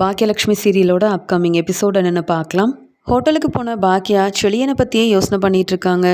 Bhagyalakshmi சீரியலோட upcoming episode என்னென்னு பார்க்கலாம். ஹோட்டலுக்கு போன பாக்கியா செளியனை பற்றியே யோசனை பண்ணிட்டு இருக்காங்க.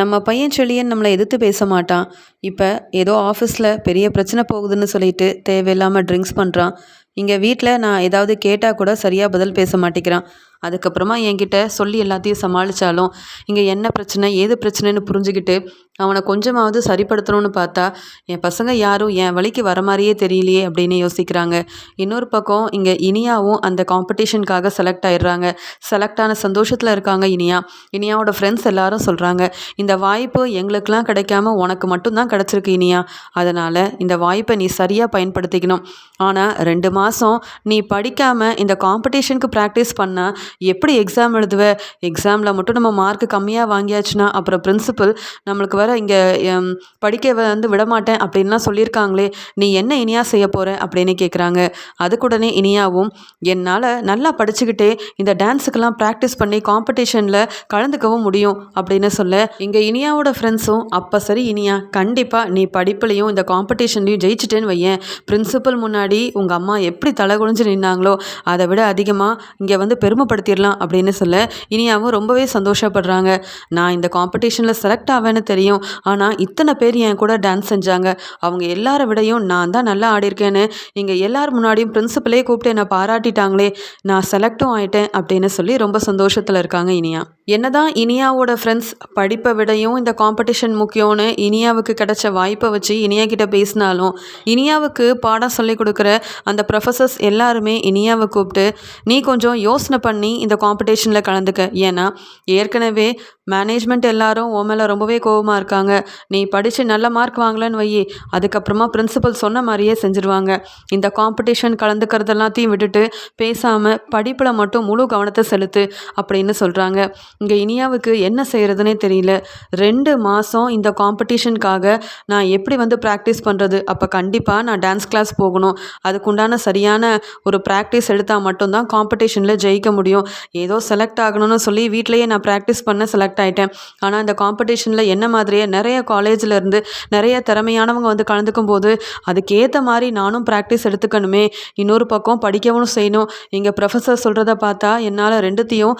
நம்ம பையன் செளியன் நம்மளை எதிர்த்து பேச மாட்டான். இப்போ ஏதோ ஆஃபீஸில் பெரிய பிரச்சனை போகுதுன்னு சொல்லிட்டு தேவையில்லாமல் ட்ரிங்க்ஸ் பண்ணுறான் இங்கே வீட்டில் நான் ஏதாவது கேட்டால் கூட சரியாக பதில் பேச மாட்டேங்கிறான். அதுக்கப்புறமா என்கிட்ட சொல்லி எல்லாத்தையும் சமாளித்தாலும் இங்கே என்ன பிரச்சனை ஏது பிரச்சனைன்னு புரிஞ்சுக்கிட்டு அவனை கொஞ்சமாவது சரிப்படுத்தணும்னு பார்த்தா என் பசங்க யாரும் என் வழிக்கு வர மாதிரியே தெரியலையே அப்படின்னு யோசிக்கிறாங்க. இன்னொரு பக்கம் இங்கே இனியாவும் அந்த காம்படிஷனுக்காக செலக்ட் ஆயிடுறாங்க. செலக்ட் ஆன சந்தோஷத்தில் இருக்காங்க இனியா. இனியாவோட ஃப்ரெண்ட்ஸ் எல்லாரும் சொல்கிறாங்க இந்த வாய்ப்பு எங்களுக்கெல்லாம் கிடைக்காம உனக்கு மட்டும்தான் கிடச்சிருக்கு இனியா. அதனால் இந்த வாய்ப்பை நீ சரியாக பயன்படுத்திக்கணும். ஆனால் ரெண்டு மாதம் நீ படிக்காமல் இந்த காம்படிஷனுக்கு ப்ராக்டிஸ் பண்ணால் எப்படி எக்ஸாம் எழுதுவ? எக்ஸாமில் மட்டும் நம்ம மார்க் கம்மியாக வாங்கியாச்சுன்னா அப்புறம் பிரின்சிபல் நம்மளுக்கு வர இங்கே படிக்க வந்து விடமாட்டேன் அப்படின்லாம் சொல்லியிருக்காங்களே நீ என்ன இனியா செய்ய போகிற அப்படின்னு கேட்குறாங்க அதுக்குடனே இனியாவும் என்னால் நல்லா படிச்சுக்கிட்டே இந்த டான்ஸுக்கெல்லாம் ப்ராக்டிஸ் பண்ணி காம்படிஷனில் கலந்துக்கவும் முடியும் அப்படின்னு சொல்ல இங்கே இனியாவோட ஃப்ரெண்ட்ஸும் அப்போ சரி இனியா கண்டிப்பாக நீ படிப்புலையும் இந்த காம்படிஷன்லையும் ஜெயிச்சிட்டேன்னு வையேன். பிரின்சிபல் முன்னாடி உங்கள் அம்மா எப்படி தலை குனிஞ்சு நின்னாங்களோ அதை விட அதிகமாக இங்கே வந்து பயன்படுத்திடலாம் அப்படின்னு சொல்ல இனியாவும் ரொம்பவே சந்தோஷப்படுறாங்க. நான் இந்த காம்படிஷனில் செலக்ட் ஆவேன்னு தெரியும். ஆனால் இத்தனை பேர் என் கூட டான்ஸ் செஞ்சாங்க. அவங்க எல்லார விடையும் நான் தான் நல்லா ஆடிருக்கேன்னு. இங்கே எல்லார் முன்னாடியும் பிரின்சிபலே கூப்பிட்டு என்னை பாராட்டிட்டாங்களே. நான் செலக்டும் ஆயிட்டேன் அப்படின்னு சொல்லி ரொம்ப சந்தோஷத்தில் இருக்காங்க இனியா. என்னதான் இனியாவோட ஃப்ரெண்ட்ஸ் படிப்பை விடையும் இந்த காம்படிஷன் முக்கியம்னு இனியாவுக்கு கிடைச்ச வாய்ப்பை வச்சு இனியா கிட்ட பேசினாலும் இனியாவுக்கு பாடம் சொல்லி கொடுக்குற அந்த ப்ரொஃபஸர்ஸ் எல்லாருமே இனியாவை கூப்பிட்டு நீ கொஞ்சம் யோசனை பண்ணி இந்த காம்படிஷனில் கலந்துக்க. ஏன்னா ஏற்கனவே மேனேஜ்மெண்ட் எல்லாரும் உன் மேலே ரொம்பவே கோபமாக இருக்காங்க. நீ படித்து நல்ல மார்க் வாங்கலன்னு வையே அதுக்கப்புறமா பிரின்சிபல் சொன்ன மாதிரியே செஞ்சுருவாங்க. இந்த காம்படிஷன் கலந்துக்கிறது எல்லாத்தையும் விட்டுட்டு பேசாமல் படிப்பில் மட்டும் முழு கவனத்தை செலுத்து அப்படின்னு சொல்கிறாங்க இங்கே இனியாவுக்கு என்ன செய்கிறதுனே தெரியல. ரெண்டு மாதம் இந்த காம்படிஷனுக்காக நான் எப்படி வந்து ப்ராக்டிஸ் பண்ணுறது அப்போ கண்டிப்பாக நான் டான்ஸ் கிளாஸ் போகணும். அதுக்குண்டான சரியான ஒரு ப்ராக்டிஸ் எடுத்தால் மட்டும்தான் காம்படிஷனில் ஜெயிக்க முடியும். ஏதோ செலக்ட் ஆகணும்னு சொல்லி வீட்லேயே நான் ப்ராக்டிஸ் பண்ண செலக்ட் ஆகிட்டேன் ஆனால் இந்த காம்படிஷனில் என்ன மாதிரியே நிறைய காலேஜில் இருந்து நிறைய திறமையானவங்க வந்து கலந்துக்கும் போது அதுக்கேற்ற மாதிரி நானும் ப்ராக்டிஸ் எடுத்துக்கணுமே. இன்னொரு பக்கம் படிக்கவும் செய்யணும். இங்கே ப்ரொஃபஸர் சொல்கிறத பார்த்தா என்னால் ரெண்டுத்தையும்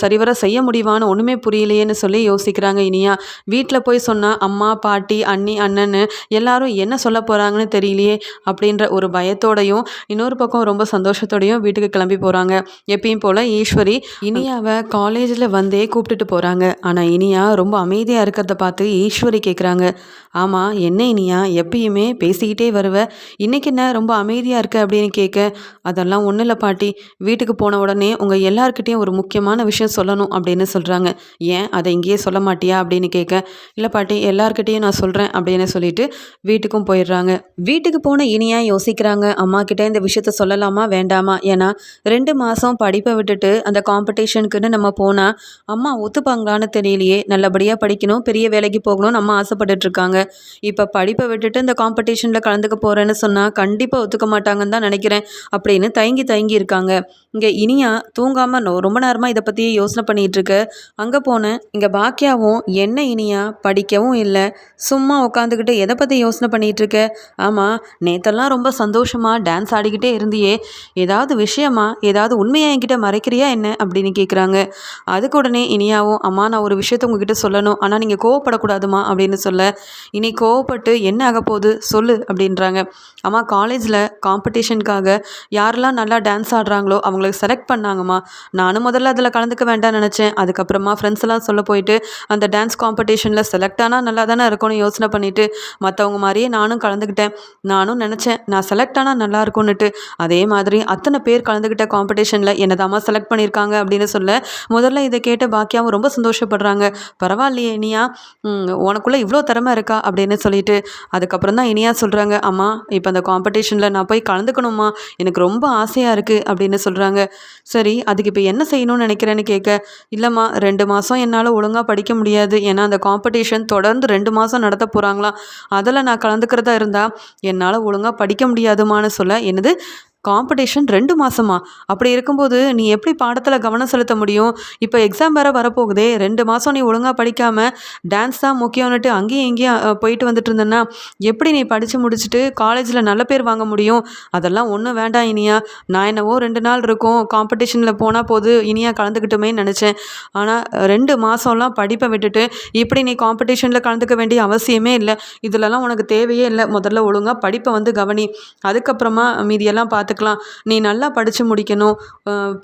சரிவர செய்ய முடியுமான்னு ஒன்றுமே புரியலையேன்னு சொல்லி யோசிக்கிறாங்க இனியா. வீட்டில் போய் சொன்னால் அம்மா பாட்டி அண்ணி அண்ணன்னு எல்லாரும் என்ன சொல்ல போகிறாங்கன்னு தெரியலையே அப்படின்ற ஒரு பயத்தோடையும் இன்னொரு பக்கம் ரொம்ப சந்தோஷத்தோடையும் வீட்டுக்கு கிளம்பி போகிறாங்க எப்பயும் போல் ஈஸ்வரி இனியாவை காலேஜில் வந்தே கூப்பிட்டுட்டு போகிறாங்க ஆனால் இனியா ரொம்ப அமைதியாக இருக்கிறத பார்த்து ஈஸ்வரி கேட்குறாங்க ஆமாம் என்ன இனியா? எப்பயுமே பேசிக்கிட்டே வருவ. இன்றைக்கி என்ன ரொம்ப அமைதியாக இருக்க அப்படின்னு கேட்க அதெல்லாம் ஒன்றும் இல்லை பாட்டி. வீட்டுக்கு போன உடனே உங்கள் எல்லாருக்கிட்டேயும் ஒரு முக்கியமான விஷயம் சொல்லணும் அப்படின்னு சொல்கிறாங்க ஏன்? அதை இங்கேயே சொல்ல மாட்டியா? அப்படின்னு கேட்க இல்லை பாட்டி எல்லாருக்கிட்டேயும் நான் சொல்கிறேன் அப்படின்னு சொல்லிட்டு வீட்டுக்கும் போயிடுறாங்க. வீட்டுக்கு போன இனியா யோசிக்கிறாங்க. அம்மா கிட்டே இந்த விஷயத்த சொல்லலாமா? வேண்டாமா? ஏன்னா ரெண்டு மாதம் படிப்பை விட்டுட்டு அந்த காம்படிஷனுக்குன்னு நம்ம போனால் அம்மா ஒத்துப்பாங்களான்னு தெரியலையே நல்லபடியாக படிக்கணும் பெரிய வேலைக்கு போகணும்னு அம்மா ஆசைப்பட்டுட்டு இருக்காங்க. இப்போ படிப்பை விட்டுட்டு இந்த காம்படிஷனில் கலந்துக்க போகிறேன்னு சொன்னால் கண்டிப்பாக ஒத்துக்க மாட்டாங்கன்னு தான் நினைக்கிறேன் அப்படின்னு தயங்கி தயங்கி இருக்காங்க. இங்கே இனியா தூங்காமல் ரொம்ப நேரமாக இதை பற்றி யோசனை பண்ணிகிட்ருக்கு அங்கே போனேன் இங்கே பாக்கியாவும் என்ன இனியா படிக்கவும் இல்லை சும்மா உட்காந்துக்கிட்டு எதை பற்றி யோசனை பண்ணிகிட்ருக்க ஆமாம் நேத்தெல்லாம் ரொம்ப சந்தோஷமாக டான்ஸ் ஆடிக்கிட்டே இருந்தியே. ஏதாவது விஷயமா ஏதாவது உண்மையாக என்கிட்ட மறைக்கிறியா? என்ன அப்படின்னு கேட்குறாங்க அதுக்கு உடனே இனியாவும் அம்மா நான் ஒரு விஷயத்த உங்ககிட்ட சொல்லணும். ஆனால் நீங்கள் கோவப்படக்கூடாதுமா அப்படின்னு சொல்ல இனி கோவப்பட்டு என்ன ஆக போகுது? சொல்லு அப்படின்றாங்க. அம்மா காலேஜில் காம்படிஷனுக்காக யாரெல்லாம் நல்லா டான்ஸ் ஆடுறாங்களோ அவங்களுக்கு செலக்ட் பண்ணாங்கம்மா. நானும் முதல்ல அதில் கலந்துக்க வேண்டாம் நினச்சேன். அதுக்கப்புறமா ஃப்ரெண்ட்ஸ் எல்லாம் சொல்ல போயிட்டு அந்த டான்ஸ் காம்படிஷனில் செலக்ட் ஆனால் நல்லா தானே இருக்கும்னு யோசனை பண்ணிவிட்டு மற்றவங்க மாதிரியே நானும் கலந்துக்கிட்டேன். நானும் நினச்சேன் நான் செலக்ட் ஆனால் நல்லா இருக்கும்னுட்டு. அதே மாதிரி அத்தனை பேர் கலந்துக்கிட்ட காம்படிஷனில் என்னதாம்மா செலக்ட் பண்ணியிருக்காங்க அப்படின்னு சொல்ல முதல்ல இதை கேட்டு பாக்கியாவும் ரொம்ப சந்தோஷப்படுறாங்க. பரவாயில்லையே இனியா உனக்குள்ளே இவ்வளோ திறமை இருக்கா? அப்படின்னு சொல்லிட்டு அதுக்கப்புறம் தான் இனியா சொல்கிறாங்க அம்மா இப்போ அந்த காம்படிஷனில் நான் போய் கலந்துக்கணுமா எனக்கு ரொம்ப ஆசையாக இருக்குது அப்படின்னு சொல்கிறாங்க சரி அதுக்கு இப்போ என்ன செய்யணும்னு நினைக்கிறேன்னு கேட்க இல்லைம்மா ரெண்டு மாதம் என்னால் ஒழுங்காக படிக்க முடியாது. ஏன்னா அந்த காம்படிஷன் தொடர்ந்து ரெண்டு மாதம் நடத்த போகிறாங்களாம் அதில் நான் கலந்துக்கிறதா இருந்தால் என்னால் ஒழுங்காக படிக்க முடியாதுமான்னு சொல்ல என்னது காம்படிஷன் ரெண்டு மாதமா அப்படி இருக்கும்போது நீ எப்படி பாடத்தில் கவனம் செலுத்த முடியும்? இப்போ எக்ஸாம் வேறு வரப்போகுதே. ரெண்டு மாதம் நீ ஒழுங்காக படிக்காமல் டான்ஸ் தான் முக்கியம்னுட்டு அங்கேயும் இங்கேயும் போயிட்டு வந்துட்டு இருந்தேன்னா எப்படி நீ படித்து முடிச்சுட்டு காலேஜில் நல்ல பேர் வாங்க முடியும்? அதெல்லாம் ஒன்றும் வேண்டாம் இனியா. நான் என்னவோ ரெண்டு நாள் இருக்கும் காம்படிஷனில் போனால் போது இனியா கலந்துக்கிட்டுமே நினச்சேன். ஆனால் ரெண்டு மாதம்லாம் படிப்பை விட்டுட்டு இப்படி நீ காம்படிஷனில் கலந்துக்க வேண்டிய அவசியமே இல்லை. இதுலலாம் உனக்கு தேவையே இல்லை. முதல்ல ஒழுங்காக படிப்பை வந்து கவனி. அதுக்கப்புறமா மீதியெல்லாம் பார்த்து பார்த்துக்கலாம். நீ நல்லா படித்து முடிக்கணும்.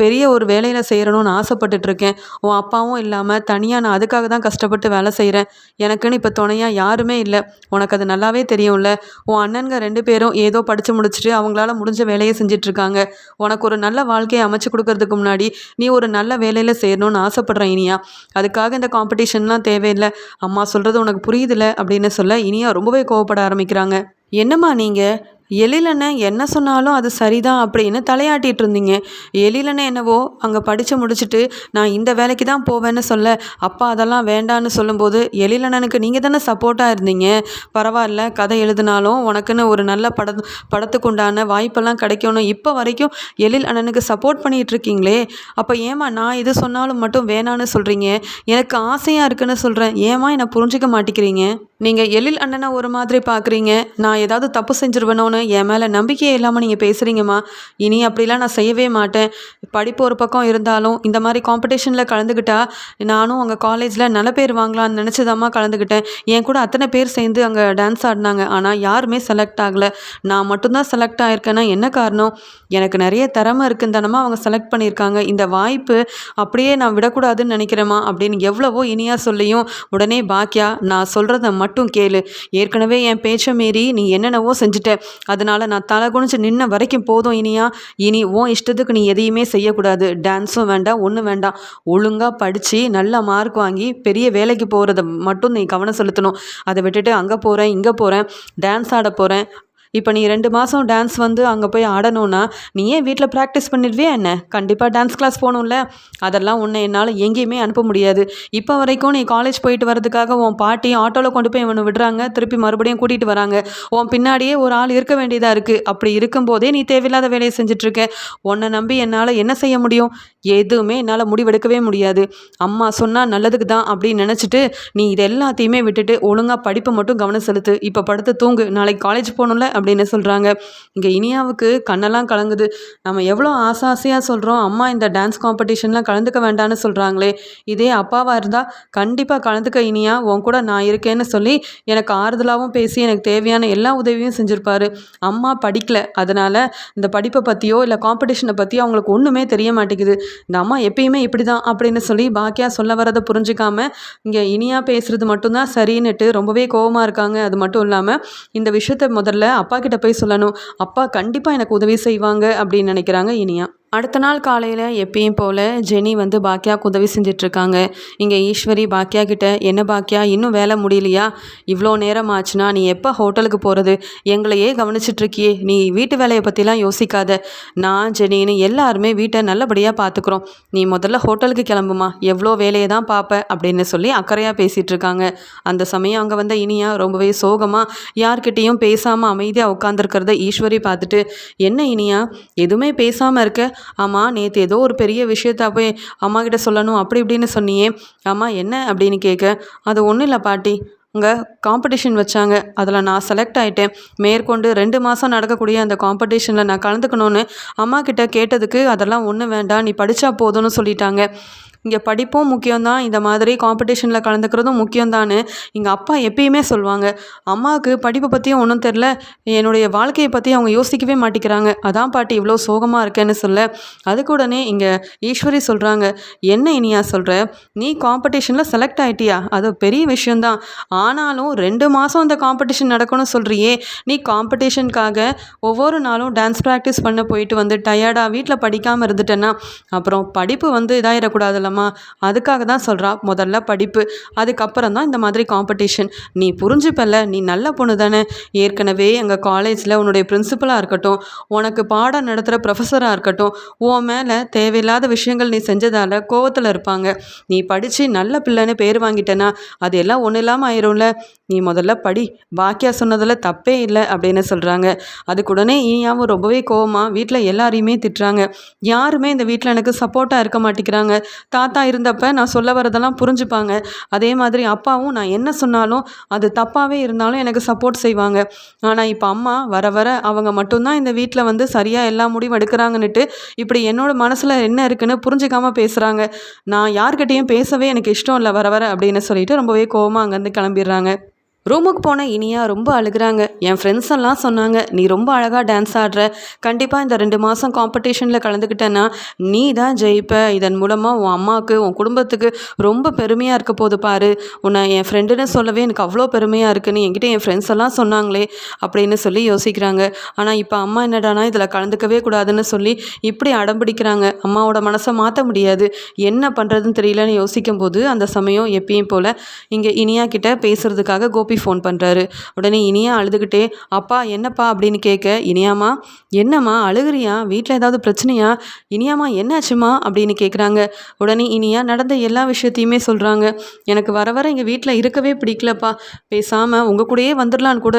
பெரிய ஒரு வேலையில் செய்கிறணும்னு ஆசைப்பட்டுட்டு இருக்கேன் உன் அப்பாவும் இல்லாமல் தனியாக நான் அதுக்காக தான் கஷ்டப்பட்டு வேலை செய்கிறேன் எனக்குன்னு இப்போ துணையாக யாருமே இல்லை. உனக்கு அது நல்லாவே தெரியும்ல. உன் அண்ணனுங்க ரெண்டு பேரும் ஏதோ படித்து முடிச்சுட்டு அவங்களால முடிஞ்ச வேலையை செஞ்சிட்ருக்காங்க. உனக்கு ஒரு நல்ல வாழ்க்கையை அமைச்சு கொடுக்கறதுக்கு முன்னாடி நீ ஒரு நல்ல வேலையில் சேரணும்னு ஆசைப்பட்றேன் இனியா. அதுக்காக இந்த காம்படிஷன்லாம் தேவையில்லை. அம்மா சொல்கிறது உனக்கு புரியுதுல அப்படின்னு சொல்ல இனியா ரொம்பவே கோவப்பட ஆரம்பிக்கிறாங்க. என்னம்மா நீங்கள் எழிலனை என்ன சொன்னாலும் அது சரிதான் அப்படின்னு தலையாட்டிகிட்டு இருந்தீங்க. எழிலனை என்னவோ அங்கே படித்து முடிச்சுட்டு நான் இந்த வேலைக்கு தான் போவேன்னு சொல்ல அப்பா அதெல்லாம் வேண்டான்னு சொல்லும்போது எழிலனனுக்கு நீங்கள் தானே சப்போர்ட்டாக இருந்தீங்க. பரவாயில்ல கதை எழுதினாலும் உனக்குன்னு ஒரு நல்ல பட படத்துக்கு உண்டான வாய்ப்பெல்லாம் கிடைக்கணும். இப்போ வரைக்கும் எழில் அண்ணனுக்கு சப்போர்ட் பண்ணிகிட்டு இருக்கீங்களே. அப்போ ஏமா நான் இது சொன்னாலும் மட்டும் வேணான்னு சொல்கிறீங்க எனக்கு ஆசையாக இருக்குன்னு சொல்கிறேன் ஏமா என்னை புரிஞ்சுக்க மாட்டேங்கிறீங்க? நீங்கள் எழில் அண்ணனை ஒரு மாதிரி பார்க்குறீங்க நான் ஏதாவது தப்பு செஞ்சுருவனோன்னு என் மேலே நம்பிக்கையே இல்லாமல் நீங்கள் பேசுகிறீங்கம்மா இனி அப்படிலாம் நான் செய்யவே மாட்டேன். படிப்பு ஒரு பக்கம் இருந்தாலும் இந்த மாதிரி காம்படிஷனில் கலந்துக்கிட்டா நானும் அங்கே காலேஜில் நல்ல பேர் வாங்கலாம்னு நினச்சிதாம்மா கலந்துக்கிட்டேன் என் கூட அத்தனை பேர் சேர்ந்து அங்கே டான்ஸ் ஆடினாங்க. ஆனால் யாருமே செலக்ட் ஆகலை. நான் மட்டும்தான் செலக்ட் ஆயிருக்கேன்னா என்ன காரணம்? எனக்கு நிறைய திறமை இருக்குன்னு தானமாக அவங்க செலக்ட் பண்ணியிருக்காங்க. இந்த வாய்ப்பு அப்படியே நான் விடக்கூடாதுன்னு நினைக்கிறேம்மா அப்படின்னு எவ்வளவோ இனியாக சொல்லியும் உடனே பாக்கியா நான் சொல்கிறத மட்டும் மட்டும் கேளு. ஏற்கனவே என் பேச்சை மீறி நீ என்னென்னவோ செஞ்சுட்ட. அதனால் நான் தலை குனிஞ்சு நின்ன வரைக்கும் போதும் இனியா. இனி உன் இஷ்டத்துக்கு நீ எதையுமே செய்யக்கூடாது. டான்ஸும் வேண்டாம் ஒன்றும் வேண்டாம். ஒழுங்காக படித்து நல்ல மார்க் வாங்கி பெரிய வேலைக்கு போகிறத மட்டும் நீ கவனம் செலுத்தணும். அதை விட்டுட்டு அங்கே போகிறேன் இங்கே போகிறேன் டான்ஸ் ஆட போகிறேன் இப்போ நீ ரெண்டு மாதம் டான்ஸ் வந்து அங்கே போய் ஆடணும்னா நீ ஏன் வீட்டில் ப்ராக்டிஸ் பண்ணிடுவியா என்ன? கண்டிப்பாக டான்ஸ் கிளாஸ் போகணும்ல. அதெல்லாம் உன்னை என்னால் எங்கேயுமே அனுப்ப முடியாது. இப்போ வரைக்கும் நீ காலேஜ் போயிட்டு வரதுக்காக உன் பாட்டி ஆட்டோவில் கொண்டு போய் இவனை விடுறாங்க. திருப்பி மறுபடியும் கூட்டிகிட்டு வராங்க. உன் பின்னாடியே ஒரு ஆள் இருக்க வேண்டியதாக இருக்குது அப்படி இருக்கும்போதே நீ தேவையில்லாத வேலையை செஞ்சிட்ருக்க உன்னை நம்பி என்னால் என்ன செய்ய முடியும்? எதுவுமே என்னால் முடிவெடுக்கவே முடியாது. அம்மா சொன்னால் நல்லதுக்கு தான் அப்படின்னு நினச்சிட்டு நீ இது எல்லாத்தையுமே விட்டுட்டு ஒழுங்காக படிப்பை மட்டும் கவனம் செலுத்து. இப்போ படுத்து தூங்கு. நாளைக்கு காலேஜ் போகணும்ல அப்படின்னு சொல்கிறாங்க இங்கே இனியாவுக்கு கண்ணெல்லாம் கலங்குது. நம்ம எவ்வளோ ஆசை ஆசையாக சொல்கிறோம் அம்மா இந்த டான்ஸ் காம்படிஷன்லாம் கலந்துக்க வேண்டாம்னு சொல்கிறாங்களே இதே அப்பாவாக இருந்தால் கண்டிப்பாக கலந்துக்க இனியா. உன் கூட நான் இருக்கேன்னு சொல்லி எனக்கு ஆறுதலாகவும் பேசி எனக்கு தேவையான எல்லா உதவியும் செஞ்சுருப்பாரு. அம்மா படிக்கல. அதனால் இந்த படிப்பை பற்றியோ இல்லை காம்படிஷனை பற்றியோ அவங்களுக்கு ஒன்றுமே தெரிய மாட்டேங்குது. இந்த அம்மா எப்பயுமே இப்படி தான் அப்படின்னு சொல்லி பாக்கியா சொல்ல வரதை புரிஞ்சிக்காமல் இங்கே இனியா பேசுகிறது மட்டும்தான் சரின்னுட்டு ரொம்பவே கோவமாக இருக்காங்க. அது மட்டும் இல்லாமல் இந்த விஷயத்த முதல்ல அப்பா கிட்ட போய் சொல்லணும். அப்பா கண்டிப்பாக எனக்கு உதவி செய்வாங்க அப்படின்னு நினைக்கிறாங்க இனியா. அடுத்த நாள் காலையில் எப்பயும் போல் ஜெனி வந்து பாக்கியாவுக்கு உதவி செஞ்சிட்ருக்காங்க. இங்கே ஈஸ்வரி பாக்கியா கிட்ட என்ன பாக்கியா இன்னும் வேலை முடியலையா? இவ்வளோ நேரம் ஆச்சுன்னா நீ எப்போ ஹோட்டலுக்கு போகிறது எங்களையே கவனிச்சிட்ருக்கியே. நீ வீட்டு வேலையை பற்றிலாம் யோசிக்காத. நான் ஜெனின்னு எல்லாருமே வீட்டை நல்லபடியாக பார்த்துக்குறோம் நீ முதல்ல ஹோட்டலுக்கு கிளம்புமா. எவ்வளோ வேலையை தான் பார்ப்ப அப்படின்னு சொல்லி அக்கறையாக பேசிகிட்ருக்காங்க அந்த சமயம் அங்கே வந்த இனியா ரொம்பவே சோகமாக யார்கிட்டேயும் பேசாமல் அமைதியாக உட்காந்துருக்கிறத ஈஸ்வரி பார்த்துட்டு என்ன இனியா? எதுவுமே பேசாமல் இருக்க? ஆமாம் நேற்று ஏதோ ஒரு பெரிய விஷயத்த போய் அம்மா கிட்ட சொல்லணும் அப்படி இப்படின்னு சொன்னியே. ஆமாம் என்ன அப்படின்னு கேட்க அது ஒன்றும் இல்லை பாட்டி. அங்கே காம்படிஷன் வச்சாங்க. அதில் நான் செலக்ட் ஆகிட்டேன் மேற்கொண்டு ரெண்டு மாதம் நடக்கக்கூடிய அந்த காம்படிஷனில் நான் கலந்துக்கணும்னு அம்மா கிட்ட கேட்டதுக்கு அதெல்லாம் ஒன்றும் வேண்டாம். நீ படித்தா போதும்னு சொல்லிட்டாங்க. இங்கே படிப்பும் முக்கியம்தான். இந்த மாதிரி காம்படிஷனில் கலந்துக்கிறதும் முக்கியம்தான் எங்கள் அப்பா எப்பயுமே சொல்லுவாங்க. அம்மாவுக்கு படிப்பை பற்றியும் ஒன்றும் தெரில என்னுடைய வாழ்க்கையை பற்றி அவங்க யோசிக்கவே மாட்டேங்கிறாங்க. அதான் பாட்டி இவ்வளோ சோகமாக இருக்கேன்னு சொல்ல. அதுக்கு உடனே இங்கே ஈஸ்வரி சொல்கிறாங்க என்ன இனியா சொல்கிற நீ காம்படிஷனில் செலக்ட் ஆகிட்டியா அது பெரிய விஷயந்தான் ஆனாலும் ரெண்டு மாதம் அந்த காம்படிஷன் நடக்கணும்னு சொல்கிறியே நீ காம்படிஷனுக்காக ஒவ்வொரு நாளும் டான்ஸ் ப்ராக்டிஸ் பண்ண போயிட்டு வந்து டயர்டாக வீட்டில் படிக்காமல் இருந்துட்டேன்னா அப்புறம் படிப்பு வந்து இதாகிடக்கூடாதுல்ல இல்லைம்மா அதுக்காக தான் சொல்கிறா முதல்ல படிப்பு. அதுக்கப்புறம் தான் இந்த மாதிரி காம்படிஷன் நீ புரிஞ்சுப்பல்ல நீ நல்ல பொண்ணு தானே. ஏற்கனவே எங்கள் காலேஜில் உன்னுடைய பிரின்சிபலாக இருக்கட்டும் உனக்கு பாடம் நடத்துகிற ப்ரொஃபஸராக இருக்கட்டும் உன் மேலே தேவையில்லாத விஷயங்கள் நீ செஞ்சதால் கோவத்தில் இருப்பாங்க. நீ படித்து நல்ல பிள்ளைன்னு பேர் வாங்கிட்டேன்னா அது எல்லாம் ஒன்றும் இல்லாமல் ஆயிரும்ல. நீ முதல்ல படி பாக்கியா சொன்னதில் தப்பே இல்லை அப்படின்னு சொல்கிறாங்க அதுக்குடனே ஈயாவும் ரொம்பவே கோவமாக வீட்டில் எல்லாரையுமே திட்டுறாங்க. யாருமே இந்த வீட்டில் எனக்கு சப்போர்ட்டாக இருக்க மாட்டேங்கிறாங்க. தாத்தா இருந்தப்ப நான் சொல்ல வரதெல்லாம் புரிஞ்சுப்பாங்க. அதே மாதிரி அப்பாவும் நான் என்ன சொன்னாலும் அது தப்பாகவே இருந்தாலும் எனக்கு சப்போர்ட் செய்வாங்க. ஆனால் இப்போ அம்மா வர வர அவங்க மட்டும்தான் இந்த வீட்டில் வந்து சரியாக எல்லா முடிவும் எடுக்கிறாங்கன்னுட்டு இப்படி என்னோட மனசில் என்ன இருக்குன்னு புரிஞ்சுக்காம பேசுகிறாங்க நான் யார்கிட்டேயும் பேசவே எனக்கு இஷ்டம் இல்லை வர வர அப்படின்னு சொல்லிட்டு ரொம்பவே கோவமாக அங்கேருந்து கிளம்பிடுறாங்க. ரூமுக்கு போன இனியா ரொம்ப அழுகுறாங்க. என் ஃப்ரெண்ட்ஸ் எல்லாம் சொன்னாங்க நீ ரொம்ப அழகாக டான்ஸ் ஆடுற. கண்டிப்பாக இந்த ரெண்டு மாதம் காம்படிஷனில் கலந்துக்கிட்டேன்னா நீ தான் ஜெயிப்ப. இதன் மூலமாக உன் அம்மாவுக்கு உன் குடும்பத்துக்கு ரொம்ப பெருமையாக இருக்க போது பாரு. உன்னை என் ஃப்ரெண்டுன்னு சொல்லவே எனக்கு அவ்வளோ பெருமையாக இருக்குன்னு என்கிட்ட என் ஃப்ரெண்ட்ஸ் எல்லாம் சொன்னாங்களே அப்படின்னு சொல்லி யோசிக்கிறாங்க. ஆனால் இப்போ அம்மா என்னடானா இதில் கலந்துக்கவே கூடாதுன்னு சொல்லி இப்படி அடம்பிடிக்கிறாங்க அம்மாவோட மனசை மாற்ற முடியாது. என்ன பண்ணுறதுன்னு தெரியலன்னு யோசிக்கும் போது அந்த சமயம் எப்பயும் போல் இங்கே இனியா கிட்ட பேசுகிறதுக்காக கோபி ஃபோன் பண்ணுறாரு உடனே இனியா அழுதுகிட்டே அப்பா என்னப்பா? அப்படின்னு கேட்க இனியாமா என்னம்மா அழுகுறியா? வீட்டில் ஏதாவது பிரச்சனையா? இனியாமா என்னாச்சுமா அப்படின்னு கேட்குறாங்க உடனே இனியா நடந்த எல்லா விஷயத்தையுமே சொல்கிறாங்க எனக்கு வர வர எங்கள் வீட்டில் இருக்கவே பிடிக்கலப்பா. பேசாமல் உங்கள் கூடயே வந்துடலான்னு கூட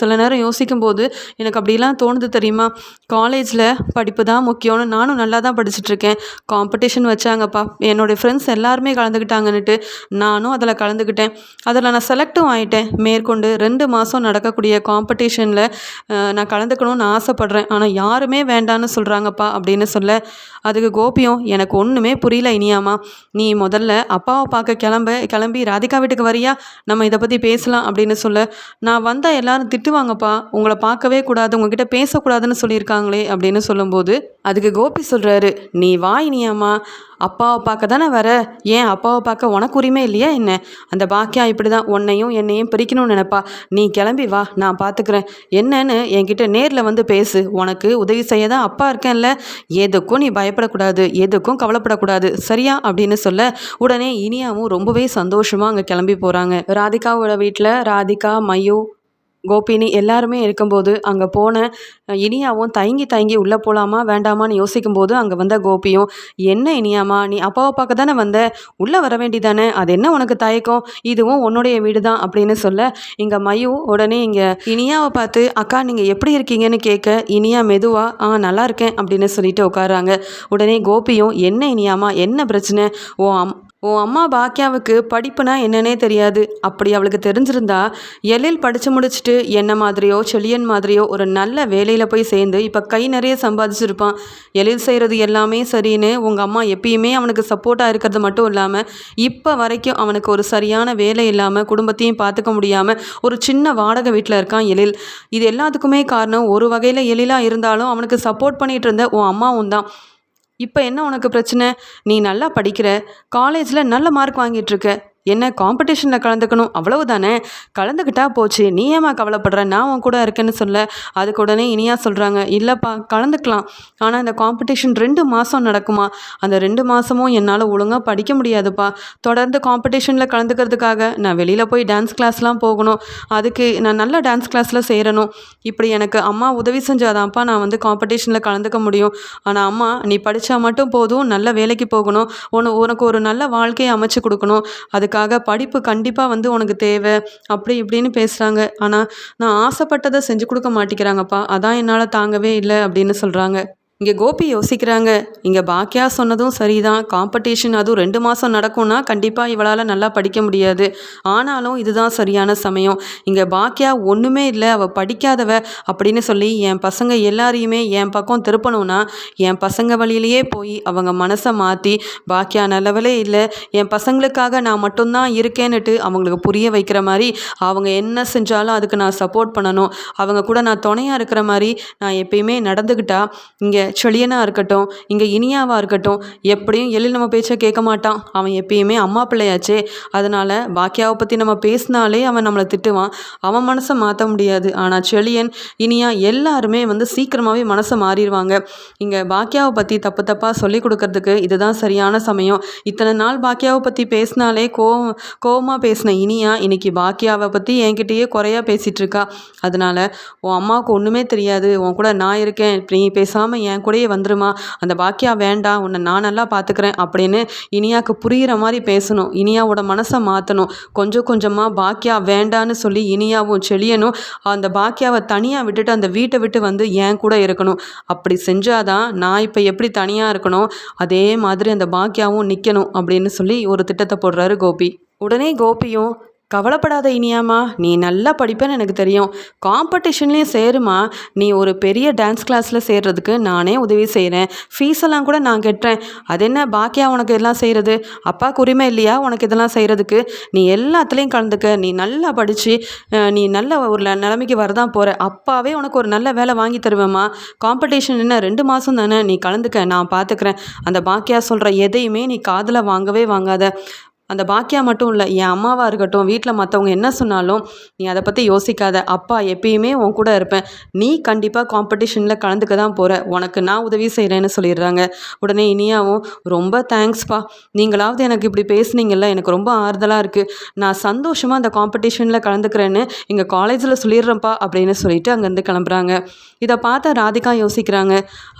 சில நேரம் யோசிக்கும் போது எனக்கு அப்படிலாம் தோணுது தெரியுமா? காலேஜில் படிப்பு தான் முக்கியம்னு நானும் நல்லா தான் படிச்சுட்ருக்கேன். காம்படிஷன் வச்சாங்கப்பா. என்னோடய ஃப்ரெண்ட்ஸ் எல்லாருமே கலந்துக்கிட்டாங்கன்னுட்டு நானும் அதில் கலந்துக்கிட்டேன். அதில் நான் செலக்டும் ஆகிட்டேன் மேற்கொண்டு ரெண்டு மாதம் நடக்கக்கூடிய காம்படிஷனில் நான் கலந்துக்கணும்னு ஆசைப்பட்றேன். ஆனால் யாருமே வேண்டான்னு சொல்கிறாங்கப்பா அப்படின்னு சொல்ல அதுக்கு கோபியும் எனக்கு ஒன்றுமே புரியல இனியாமா நீ முதல்ல அப்பாவை பார்க்க கிளம்ப கிளம்பி ராதிகா வீட்டுக்கு வரியா? நம்ம இதை பற்றி பேசலாம் அப்படின்னு சொல்ல நான் வந்தால் எல்லாரும் திட்டுவாங்கப்பா. உங்களை பார்க்கவே கூடாது. உங்ககிட்ட பேசக்கூடாதுன்னு சொல்லியிருக்காங்களே அப்படின்னு சொல்லும்போது அதுக்கு கோபி சொல்கிறாரு நீ வா இனியாமா அப்பாவை பார்க்க தானே வர? ஏன் அப்பாவை பார்க்க உனக்கு உரிமை இல்லையா என்ன? அந்த பாக்கியா இப்படி தான் உன்னையும் என்னையும் பிரிக்கணும்னு நினப்பா. நீ கிளம்பி வா நான் பார்த்துக்கிறேன் என்னன்னு என்கிட்ட நேரில் வந்து பேசு. உனக்கு உதவி செய்ய தான் அப்பா இருக்கேன்ல. எதுக்கும் நீ பயப்படக்கூடாது. எதுக்கும் கவலைப்படக்கூடாது. சரியா? அப்படின்னு சொல்ல உடனே இனியாவும் ரொம்பவே சந்தோஷமாக அங்கே கிளம்பி போகிறாங்க ராதிகாவோட வீட்டில் ராதிகா மயூ கோபினி எல்லாருமே இருக்கும்போது அங்கே போன இனியாவும் தயங்கி தயங்கி உள்ளே போகலாமா வேண்டாமான்னு யோசிக்கும்போது அங்கே வந்த கோபியும் என்ன இனியாமா நீ அப்பாவை பார்க்க தானே வந்த? உள்ளே வர வேண்டிதானே? அது என்ன உனக்கு தயக்கம்? இதுவும் உன்னுடைய வீடு தான் அப்படின்னு சொல்ல இங்கே மயு உடனே இங்கே இனியாவை பார்த்து அக்கா நீங்கள் எப்படி இருக்கீங்கன்னு கேட்க இனியா மெதுவா ஆ நல்லா இருக்கேன் அப்படின்னு சொல்லிட்டு உட்காராங்க. உடனே கோபியும் என்ன இனியாமா என்ன பிரச்சனை? ஓ அம் உன் அம்மா பாக்கியாவுக்கு படிப்புனா என்னன்னே தெரியாது. அப்படி அவளுக்கு தெரிஞ்சிருந்தா எழில் படித்து முடிச்சுட்டு என்ன மாதிரியோ செழியன் மாதிரியோ ஒரு நல்ல வேலையில் போய் சேர்ந்து இப்போ கை நிறைய சம்பாதிச்சிருப்பான். எழில் செய்கிறது எல்லாமே சரின்னு உங்கள் அம்மா எப்பயுமே அவனுக்கு சப்போர்ட்டாக இருக்கிறது மட்டும் இல்லாமல் இப்போ வரைக்கும் அவனுக்கு ஒரு சரியான வேலை இல்லாமல் குடும்பத்தையும் பார்த்துக்க முடியாமல் ஒரு சின்ன வாடகை வீட்டில் இருக்கான் எழில் இது எல்லாத்துக்குமே காரணம் ஒரு வகையில் எழிலாக இருந்தாலும் அவனுக்கு சப்போர்ட் பண்ணிகிட்டு இருந்த உன் அம்மாவும் தான் இப்போ என்ன உனக்கு பிரச்சனை? நீ நல்லா படிக்கிற காலேஜில் நல்ல மார்க் வாங்கிட்டுருக்க என்ன காம்படிஷனில் கலந்துக்கணும்? அவ்வளவுதானே? கலந்துக்கிட்டா போச்சு. நீ ஏமா கவலைப்படுற? நான் உன் கூட இருக்கேன்னு சொல்ல. அதுக்கு உடனே இனியா சொல்கிறாங்க இல்லைப்பா கலந்துக்கலாம். ஆனால் இந்த காம்படிஷன் ரெண்டு மாதம் நடக்குமா? அந்த ரெண்டு மாதமும் என்னால் ஒழுங்காக படிக்க முடியாதுப்பா. தொடர்ந்து காம்படிஷனில் கலந்துக்கிறதுக்காக நான் வெளியில் போய் டான்ஸ் கிளாஸ்லாம் போகணும். அதுக்கு நான் நல்ல டான்ஸ் கிளாஸில் சேரணும். இப்படி எனக்கு அம்மா உதவி செஞ்சாதான்ப்பா நான் வந்து காம்படிஷனில் கலந்துக்க முடியும். ஆனால் அம்மா நீ படித்தா மட்டும் போதும். நல்ல வேலைக்கு போகணும். உன உனக்கு ஒரு நல்ல வாழ்க்கையை அமைச்சு கொடுக்கணும். அதுக்கு அதுக்காக படிப்பு கண்டிப்பாக வந்து உனக்கு தேவை. அப்படி இப்படின்னு பேசுகிறாங்க ஆனால் நான் ஆசைப்பட்டதை செஞ்சு கொடுக்க மாட்டேங்கிறாங்கப்பா. அதான் என்னால் தாங்கவே இல்லை அப்படின்னு சொல்கிறாங்க இங்கே கோபி யோசிக்கிறாங்க. இங்கே பாக்கியா சொன்னதும் சரிதான். காம்படிஷன் அதுவும் ரெண்டு மாதம் நடக்கும்னா கண்டிப்பாக இவளால் நல்லா படிக்க முடியாது. ஆனாலும் இதுதான் சரியான சமயம். இங்கே பாக்கியா ஒன்றுமே இல்லை அவள் படிக்காதவ அப்படின்னு சொல்லி என் பசங்க எல்லாரையுமே என் பக்கம் திருப்பணும்னா என் பசங்க வழியிலேயே போய் அவங்க மனசை மாற்றி பாக்கியா நல்லவளே இல்லை என் பசங்களுக்காக நான் மட்டும்தான் இருக்கேன்னுட்டு அவங்களுக்கு புரிய வைக்கிற மாதிரி அவங்க என்ன செஞ்சாலும் அதுக்கு நான் சப்போர்ட் பண்ணணும். அவங்க கூட நான் துணையாக இருக்கிற மாதிரி நான் எப்பயுமே நடந்துக்கிட்டா இங்கே செழியனாக இருக்கட்டும் இங்கே இனியாவாக இருக்கட்டும் எப்படியும் எழில் நம்ம பேச்சை கேட்க மாட்டான். அவன் எப்பயுமே அம்மா பிள்ளையாச்சே. அதனால் பாக்கியாவை பற்றி நம்ம பேசினாலே அவன் நம்மளை திட்டுவான். அவன் மனசை மாற்ற முடியாது. ஆனால் செழியன் இனியா எல்லாருமே வந்து சீக்கிரமாகவே மனசை மாறிடுவாங்க. இங்கே பாக்கியாவை பற்றி தப்பு தப்பாக சொல்லி கொடுக்கறதுக்கு இதுதான் சரியான சமயம். இத்தனை நாள் பாக்கியாவை பற்றி பேசினாலே கோவம் கோவமாக பேசின இனியா இன்னைக்கு பாக்கியாவை பற்றி என்கிட்டயே குறையாக பேசிகிட்டு இருக்கா. அதனால் உன் அம்மாவுக்கு ஒன்றுமே தெரியாது. உன் கூட நான் இருக்கேன். நீ பேசாமல் என் கூடயே வந்துருமா? அந்த பாக்கியா வேண்டாம் உன்னை நான் நல்லா பார்த்துக்கிறேன் அப்படின்னு இனியாவுக்கு புரிகிற மாதிரி பேசணும். இனியாவோட மனசை மாற்றணும் கொஞ்சம் கொஞ்சமாக பாக்கியா வேண்டான்னு சொல்லி இனியாவும் செழியனும் அந்த பாக்கியாவை தனியாக விட்டுட்டு அந்த வீட்டை விட்டு வந்து என் கூட இருக்கணும். அப்படி செஞ்சாதான் நான் இப்போ எப்படி தனியாக இருக்கணும் அதே மாதிரி அந்த பாக்கியாவும் நிற்கணும் அப்படின்னு சொல்லி ஒரு திட்டத்தை போடுறாரு கோபி. உடனே கோபியும் கவலைப்படாத இனியாம்மா நீ நல்லா படிப்பேன்னு எனக்கு தெரியும். காம்படிஷன்லேயும் சேருமா நீ ஒரு பெரிய டான்ஸ் கிளாஸில் சேர்றதுக்கு நானே உதவி செய்கிறேன் ஃபீஸ் எல்லாம் கூட நான் கட்டுறேன். அது என்ன பாக்கியா உனக்கு எல்லாம் செய்கிறது அப்பாவுக்கு உரிமை இல்லையா உனக்கு இதெல்லாம் செய்கிறதுக்கு நீ எல்லாத்துலேயும் கலந்துக்க. நீ நல்லா படித்து நீ நல்ல ஒரு நிலைமைக்கு வரதான் போகிற அப்பாவே உனக்கு ஒரு நல்ல வேலை வாங்கி தருவேம்மா. காம்படிஷன் என்ன ரெண்டு மாதம் தானே? நீ கலந்துக்க நான் பார்த்துக்கிறேன் அந்த பாக்கியா சொல்கிற எதையுமே நீ காதில் வாங்கவே வாங்காத. அந்த பாக்கியா மட்டும் இல்லை என் அம்மாவாக இருக்கட்டும் வீட்டில் மற்றவங்க என்ன சொன்னாலும் நீ அதை பற்றி யோசிக்காத. அப்பா எப்பயுமே உன் கூட இருப்பேன். நீ கண்டிப்பாக காம்படிஷனில் கலந்துக்க தான் போகிற உனக்கு நான் உதவி செய்கிறேன்னு சொல்லிடுறாங்க. உடனே இனியாவும் ரொம்ப தேங்க்ஸ்ப்பா நீங்களாவது எனக்கு இப்படி பேசுனீங்கல்ல எனக்கு ரொம்ப ஆறுதலாக இருக்குது நான் சந்தோஷமாக அந்த காம்படிஷனில் கலந்துக்கிறேன்னு எங்கள் காலேஜில் சொல்லிடுறேன்ப்பா அப்படின்னு சொல்லிட்டு அங்கேருந்து கிளம்புறாங்க. இதை பார்த்த ராதிகா யோசிக்கிறாங்க.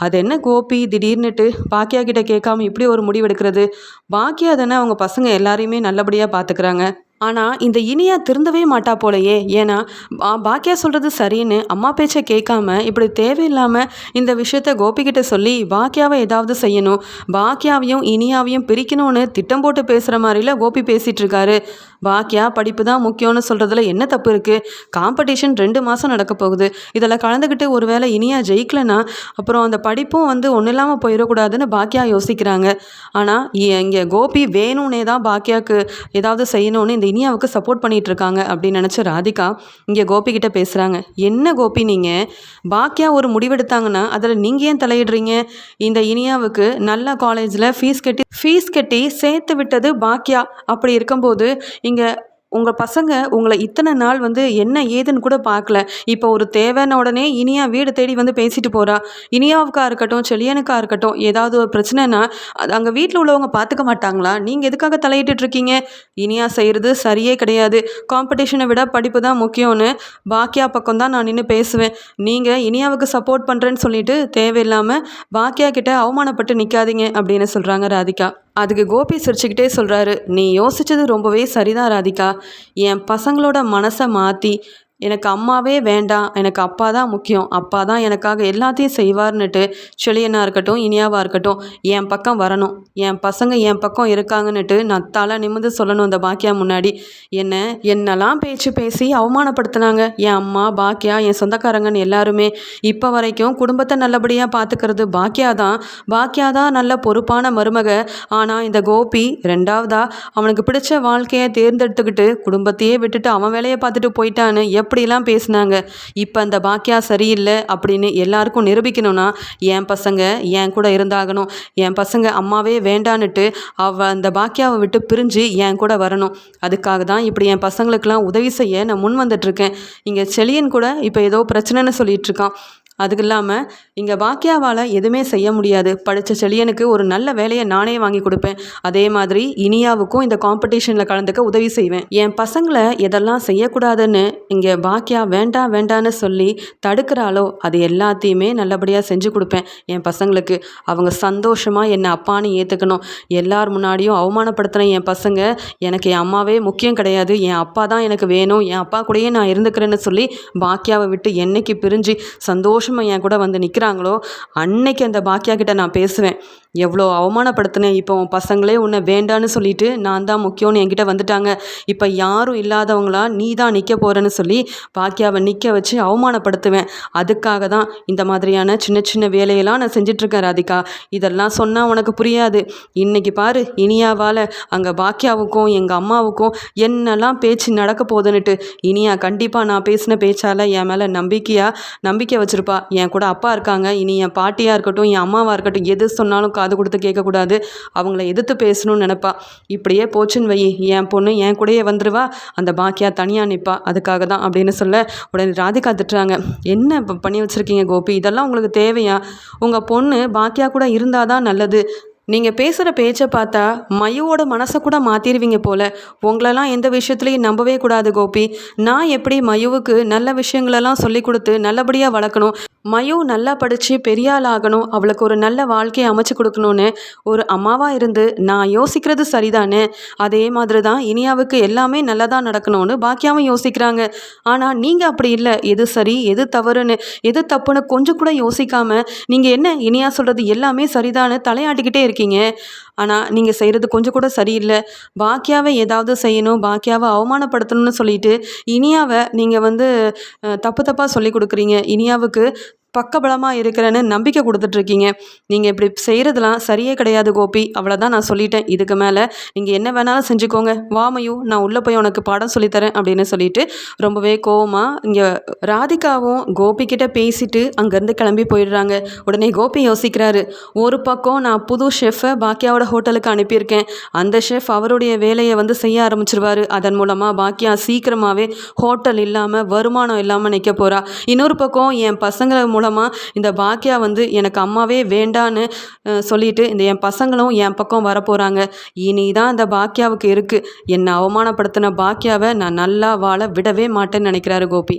அது என்ன கோபி? திடீர்னுட்டு பாக்கியா கிட்ட கேட்காம இப்படி ஒரு முடிவெடுக்கிறது பாக்கியா தானே அவங்க பசங்க எல்லாரையுமே நல்லபடியாக பார்த்துக்கிறாங்க ஆனால் இந்த இனியா திருந்தவே மாட்டா போலையே. ஏன்னா பாக்கியா சொல்கிறது சரின்னு அம்மா பேச்சை கேட்காம இப்படி தேவையில்லாமல் இந்த விஷயத்த கோபிக்கிட்ட சொல்லி பாக்கியாவை ஏதாவது செய்யணும். பாக்கியாவையும் இனியாவையும் பிரிக்கணும்னு திட்டம் போட்டு பேசுகிற மாதிரில கோபி பேசிகிட்டு இருக்காரு. பாக்கியா படிப்பு தான் முக்கியம்னு சொல்கிறதுல என்ன தப்பு இருக்குது காம்படிஷன் ரெண்டு மாதம் நடக்க போகுது. இதில் கலந்துக்கிட்டு ஒரு வேளை இனியா ஜெயிக்கலனா அப்புறம் அந்த படிப்பும் வந்து ஒன்றும் இல்லாமல் போயிடக்கூடாதுன்னு பாக்கியா யோசிக்கிறாங்க. ஆனால் இங்கே கோபி வேணும்னே தான் பாக்கியாவுக்கு ஏதாவது செய்யணும்னு இந்த இனியாவுக்கு சப்போர்ட் பண்ணிகிட்டு இருக்காங்க அப்படின்னு நினச்ச ராதிகா இங்கே கோபிக்கிட்ட பேசுகிறாங்க என்ன கோபி நீங்கள் பாக்கியா ஒரு முடிவெடுத்தாங்கன்னா அதில் நீங்கள் ஏன் தலையிடுறீங்க? இந்த இனியாவுக்கு நல்ல காலேஜில் ஃபீஸ் கட்டி ஃபீஸ் கட்டி சேர்த்து விட்டது பாக்கியா. அப்படி இருக்கும்போது இங்கே உங்கள் பசங்க உங்களை இத்தனை நாள் வந்து என்ன ஏதுன்னு கூட பார்க்கல. இப்போ ஒரு தேவையான உடனே இனியா வீடு தேடி வந்து பேசிட்டு போகிறா இனியாவுக்காக இருக்கட்டும் செழியனுக்கா இருக்கட்டும் ஏதாவது ஒரு பிரச்சனைனா அது அங்கே வீட்டில் உள்ளவங்க பார்த்துக்க மாட்டாங்களா? நீங்கள் எதுக்காக தலையிட்டு இருக்கீங்க? இனியா செய்கிறது சரியே கிடையாது. காம்படிஷனை விட படிப்பு தான் முக்கியம்னு பாக்கியா பக்கம் தான் நான் நின்று பேசுவேன். நீங்கள் இனியாவுக்கு சப்போர்ட் பண்ணுறேன்னு சொல்லிட்டு தேவையில்லாமல் பாக்கியா கிட்ட அவமானப்பட்டு நிற்காதீங்க அப்படின்னு சொல்கிறாங்க ராதிகா. அதுக்கு கோபி சிரிச்சுக்கிட்டே சொல்கிறாரு நீ யோசித்தது ரொம்பவே சரிதான் ராதிகா. என் பசங்களோட மனசை மாற்றி எனக்கு அம்மாவே வேண்டாம் எனக்கு அப்பா தான் முக்கியம். அப்பா தான் எனக்காக எல்லாத்தையும் செய்வார்னுட்டு செழியனாக இருக்கட்டும் இனியாவாக இருக்கட்டும் என் பக்கம் வரணும். என் பசங்க என் பக்கம் இருக்காங்கன்னுட்டு நான் தலை நிமிந்து சொல்லணும் அந்த பாக்கியா முன்னாடி. என்ன? என்னெல்லாம் பேச்சு பேசி அவமானப்படுத்தினாங்க? என் அம்மா பாக்கியா என் சொந்தக்காரங்கன்னு எல்லாருமே. இப்போ வரைக்கும் குடும்பத்தை நல்லபடியாக பார்த்துக்கிறது பாக்கியா தான். பாக்கியா தான் நல்ல பொறுப்பான மருமக. ஆனால் இந்த கோபி ரெண்டாவதா? அவனுக்கு பிடிச்ச வாழ்க்கையை தேர்ந்தெடுத்துக்கிட்டு குடும்பத்தையே விட்டுட்டு அவன் வேலையை பார்த்துட்டு போயிட்டான்னு எப்போ அப்படிலாம் பேசினாங்க. இப்போ அந்த பாக்கியா சரியில்லை அப்படின்னு எல்லாருக்கும் நிரூபிக்கணும்னா என் பசங்க என் கூட இருந்தாகணும். என் பசங்க அம்மாவே வேண்டான்னுட்டு அவள் அந்த பாக்கியாவை விட்டு பிரிஞ்சு என் கூட வரணும். அதுக்காக தான் இப்படி என் பசங்களுக்கெல்லாம் உதவி செய்ய நான் முன் வந்துட்டுருக்கேன். இங்கே செழியன் கூட இப்போ ஏதோ பிரச்சனைன்னு சொல்லிகிட்ருக்கான் அதுக்கு இல்லாமல் இங்கே பாக்கியாவால் எதுவுமே செய்ய முடியாது. படித்த செழியனுக்கு ஒரு நல்ல வேலையை நானே வாங்கி கொடுப்பேன். அதே மாதிரி இனியாவுக்கும் இந்த காம்படிஷனில் கலந்துக்க உதவி செய்வேன். என் பசங்களை எதெல்லாம் செய்யக்கூடாதுன்னு இங்கே பாக்கியா வேண்டாம் வேண்டான்னு சொல்லி தடுக்கிறாளோ அது எல்லாத்தையுமே நல்லபடியாக செஞ்சு கொடுப்பேன் என் பசங்களுக்கு. அவங்க சந்தோஷமாக என்னை அப்பான்னு ஏற்றுக்கணும் எல்லார் முன்னாடியும் அவமானப்படுத்தின என் பசங்க எனக்கு என் அம்மாவே முக்கியம் கிடையாது. என் அப்பா தான் எனக்கு வேணும். என் அப்பா கூடயே நான் இருந்துக்கிறேன்னு சொல்லி பாக்கியாவை விட்டு என்னைக்கு பிரிஞ்சு சந்தோஷம் சந்தோஷமாக என் கூட வந்து நிற்கிறாங்களோ அன்னைக்கு அந்த பாக்கியா கிட்ட நான் பேசுவேன். எவ்வளோ அவமானப்படுத்தினேன். இப்போ உன் பசங்களே உன்னை வேண்டான்னு சொல்லிட்டு நான் தான் முக்கியம்னு என்கிட்ட வந்துட்டாங்க. இப்போ யாரும் இல்லாதவங்களா நீ தான் நிற்க போகிறேன்னு சொல்லி பாக்கியாவை நிற்க வச்சு அவமானப்படுத்துவேன். அதுக்காக தான் இந்த மாதிரியான சின்ன சின்ன வேலையெல்லாம் நான் செஞ்சிட்ருக்கேன் ராதிகா. இதெல்லாம் சொன்னால் உனக்கு புரியாது. இன்றைக்கி பாரு இனியாவால் அங்கே பாக்கியாவுக்கும் எங்கள் அம்மாவுக்கும் என்னெல்லாம் பேச்சு நடக்க போகுதுன்னுட்டு இனியா கண்டிப்பாக நான் பேசின பேச்சால் என் மேலே நம்பிக்கையாக நம்பிக்கை வச்சுருப்பா. அப்பா என் கூட அப்பா இருக்காங்க. இனி என் பாட்டியாக இருக்கட்டும் என் அம்மாவாக இருக்கட்டும் எது சொன்னாலும் காது கொடுத்து கேட்கக்கூடாது. அவங்கள எதிர்த்து பேசணும்னு நினைப்பா. இப்படியே போச்சுன்னு வை என் பொண்ணு என் கூடயே வந்துடுவா அந்த பாக்கியா தனியாக நிற்பா அதுக்காக தான் அப்படின்னு சொல்ல உடனே ராதிகா திட்டுறாங்க. என்ன இப்போ பண்ணி வச்சுருக்கீங்க கோபி? இதெல்லாம் உங்களுக்கு தேவையா? உங்கள் பொண்ணு பாக்கியா கூட இருந்தால் தான் நல்லது. நீங்கள் பேசுகிற பேச்சை பார்த்தா மயுவோட மனசை கூட மாற்றிடுவீங்க போல. உங்களெல்லாம் எந்த விஷயத்துலையும் நம்பவே கூடாது கோபி. நான் எப்படி மயுவுக்கு நல்ல விஷயங்களெல்லாம் சொல்லி கொடுத்து நல்லபடியாக வளர்க்கணும்? மயு நல்லா படித்து பெரிய ஆள் ஆகணும். அவளுக்கு ஒரு நல்ல வாழ்க்கையை அமைச்சு கொடுக்கணும்னு ஒரு அம்மாவாக இருந்து நான் யோசிக்கிறது சரிதானே? அதே மாதிரி தான் இனியாவுக்கு எல்லாமே நல்லதாக நடக்கணும்னு பாக்கியாவும் யோசிக்கிறாங்க. ஆனால் நீங்கள் அப்படி இல்லை. எது சரி எது தவறுன்னு எது தப்புன்னு கொஞ்சம் கூட யோசிக்காமல் நீங்கள் என்ன இனியா சொல்கிறது எல்லாமே சரிதான்னு தலையாட்டிக்கிட்டே இருக்கீங்க. ஆனால் நீங்கள் செய்கிறது கொஞ்சம் கூட சரியில்லை. பாக்கியாவை ஏதாவது செய்யணும் பாக்கியாவை அவமானப்படுத்தணும்னு சொல்லிட்டு இனியாவை நீங்கள் வந்து தப்பு தப்பாக சொல்லி கொடுக்குறீங்க. இனியாவுக்கு பக்கபலமாக இருக்கிறேன்னு நம்பிக்கை கொடுத்துட்ருக்கீங்க. நீங்கள் இப்படி செய்கிறதுலாம் சரியே கிடையாது கோபி. அவ்வளோதான் நான் சொல்லிட்டேன். இதுக்கு மேலே நீங்கள் என்ன வேணாலும் செஞ்சுக்கோங்க. வாமையும் நான் உள்ளே போய் உனக்கு பாடம் சொல்லித்தரேன் அப்படின்னு சொல்லிட்டு ரொம்பவே கோவமாக இங்கே ராதிகாவும் கோபிக்கிட்ட பேசிட்டு அங்கேருந்து கிளம்பி போயிடுறாங்க. உடனே கோபி யோசிக்கிறாரு ஒரு பக்கம் நான் புது ஷெஃபை பாக்கியாவோட ஹோட்டலுக்கு அனுப்பியிருக்கேன். அந்த ஷெஃப் அவருடைய வேலையை வந்து செய்ய ஆரம்பிச்சிருவார். அதன் மூலமாக பாக்கியா சீக்கிரமாகவே ஹோட்டல் இல்லாமல் வருமானம் இல்லாமல் நிற்க போகிறா இன்னொரு பக்கம் என் பசங்களை மூலமாக இந்த பாக்கியா வந்து எனக்கு அம்மாவே வேண்டான்னு சொல்லிட்டு இந்த என் பசங்களும் என் பக்கம் வரப்போகிறாங்க இனி தான் இந்த பாக்கியாவுக்கு இருக்குது என்னை அவமானப்படுத்தின பாக்கியாவை நான் நல்லா வாழ விடவே மாட்டேன்னு நினைக்கிறாரு கோபி.